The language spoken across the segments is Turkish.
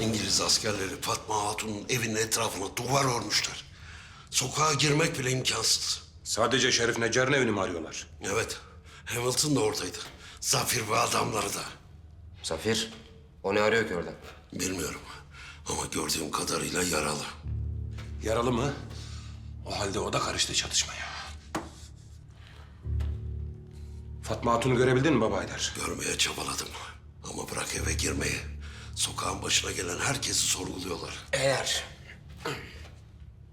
İngiliz askerleri Fatma Hatun'un evinin etrafına duvar örmüşler. Sokağa girmek bile imkansız. Sadece Şerif Necar'ın evini mi arıyorlar? Evet, Hamilton da oradaydı. Zafir ve adamları da. Safir, o ne arıyor ki orada? Bilmiyorum ama gördüğüm kadarıyla yaralı. Yaralı mı? O halde o da karıştı çatışmaya. Fatma Hatun'u görebildin mi baba Haydar? Görmeye çabaladım ama bırak eve girmeyi. Sokağın başına gelen herkesi sorguluyorlar. Eğer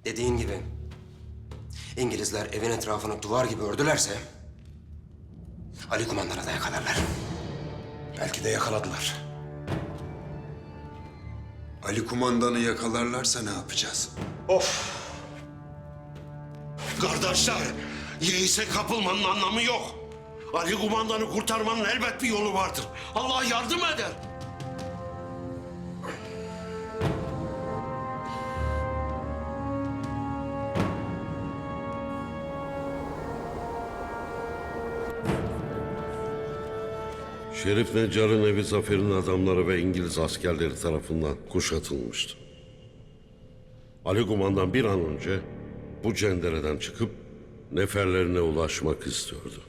dediğin gibi İngilizler evin etrafını duvar gibi ördülerse Ali kumandanı da yakalarlar. Belki de yakaladılar. Ali kumandanı yakalarlarsa ne yapacağız? Kardeşler, yeise kapılmanın anlamı yok. Ali kumandanı kurtarmanın elbet bir yolu vardır. Allah yardım eder. Şerif Necar'ın evi Zafer'in adamları ve İngiliz askerleri tarafından kuşatılmıştı. Ali Kumandan bir an önce bu cendereden çıkıp neferlerine ulaşmak istiyordu.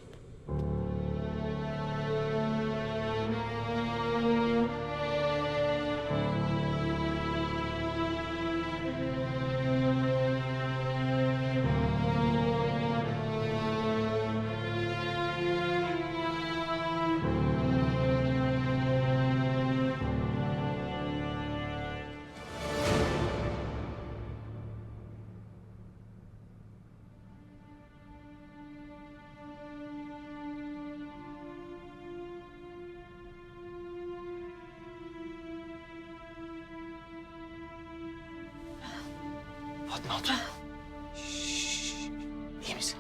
Fatma Hatun. İyi misin?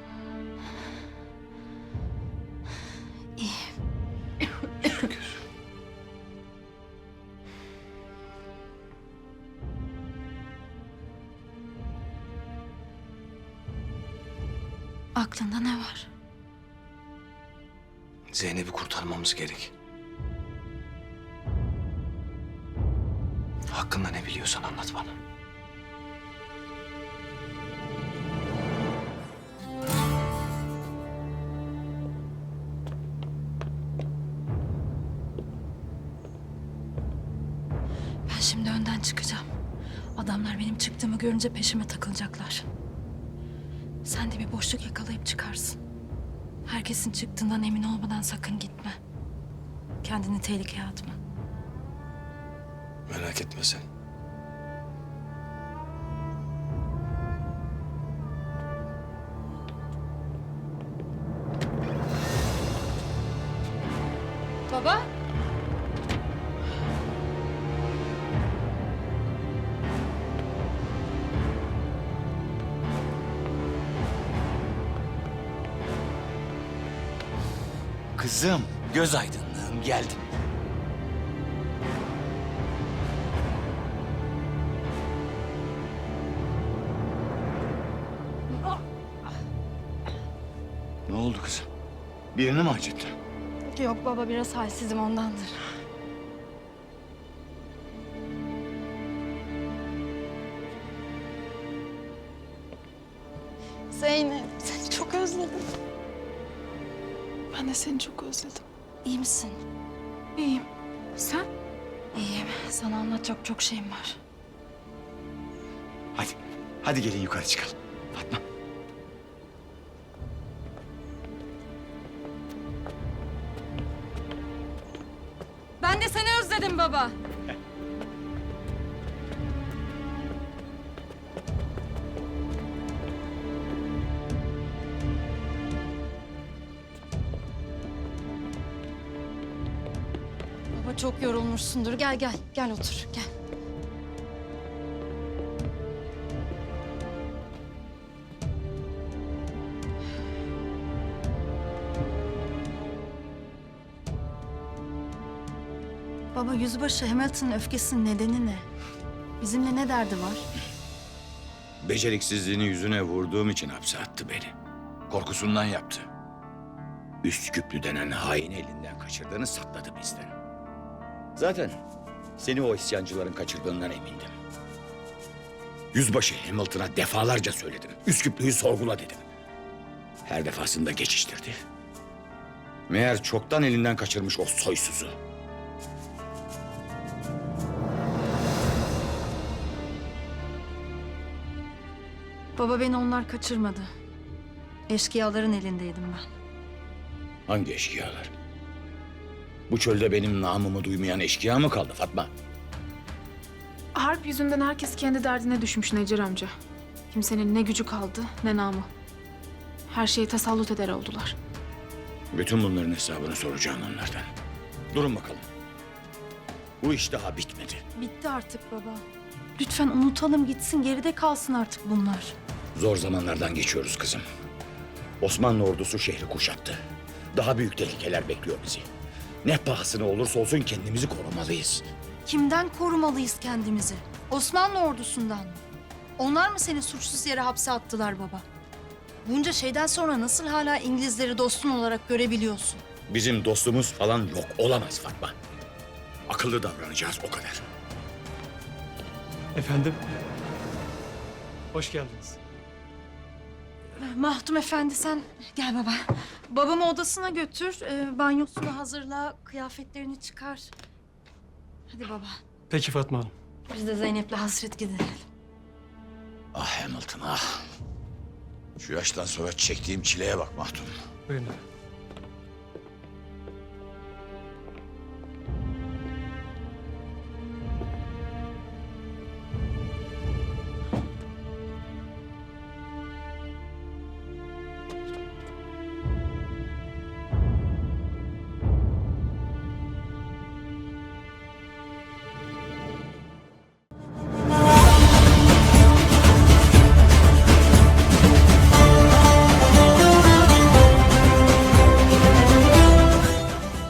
Aklında ne var? Zeynep'i kurtarmamız gerek. Hakkında ne biliyorsan anlat bana. Şimdi önden çıkacağım. Adamlar benim çıktığımı görünce peşime takılacaklar. Sen de bir boşluk yakalayıp çıkarsın. Herkesin çıktığından emin olmadan sakın gitme. Kendini tehlikeye atma. Merak etme sen. Baba? Kızım, göz aydınlığım geldim. Ne oldu kızım? Birini mi acıttın? Yok baba biraz halsizim ondandır. Zeynep seni çok özledim. Ben de seni çok özledim. İyi misin? İyiyim. Sen? İyiyim. Sana anlatacak çok şeyim var. Hadi, hadi gelin yukarı çıkalım. Fatma. Ben de seni özledim baba. Baba çok yorulmuşsundur. Gel gel. Gel otur. Gel. Baba yüzbaşı Hamilton'ın öfkesinin nedeni ne? Bizimle ne derdi var? Beceriksizliğini yüzüne vurduğum için hapse attı beni. Korkusundan yaptı. Üsküplü denen hain elinden kaçırdığını sakladı bizden. Zaten Seni o isyancıların kaçırdığından emindim. Yüzbaşı Hamilton'a defalarca söyledim. Üsküplü'yü sorgula dedim. Her defasında geçiştirdi. Meğer çoktan elinden kaçırmış o soysuzu. Baba beni onlar kaçırmadı. Eşkıyaların elindeydim ben. Hangi eşkıyalar? Bu çölde benim namımı duymayan eşkıya mı kaldı Fatma? Harp yüzünden herkes kendi derdine düşmüş Necer amca. Kimsenin ne gücü kaldı ne namı. Her şeyi tasallut eder oldular. Bütün bunların hesabını soracağım onlardan. Durun bakalım. Bu iş daha bitmedi. Bitti artık baba. Lütfen unutalım gitsin geride kalsın artık bunlar. Zor zamanlardan geçiyoruz kızım. Osmanlı ordusu şehri kuşattı. Daha büyük tehlikeler bekliyor bizi. Ne pahasına olursa olsun kendimizi korumalıyız. Kimden korumalıyız kendimizi? Osmanlı ordusundan mı? Onlar mı seni suçsuz yere hapse attılar baba? Bunca şeyden sonra nasıl hala İngilizleri dostun olarak görebiliyorsun? Bizim dostumuz falan yok olamaz Fatma. Akıllı davranacağız o kadar. Efendim? Hoş geldiniz. Mahtum efendi sen gel baba. Babamı odasına götür. e, banyosunu hazırla. Kıyafetlerini çıkar. Hadi baba. Peki Fatma Hanım. Biz de Zeynep'le hasret giderelim. Ah Hamilton ah. Şu yaştan sonra çektiğim çileye bak Mahtum. Buyurun efendim.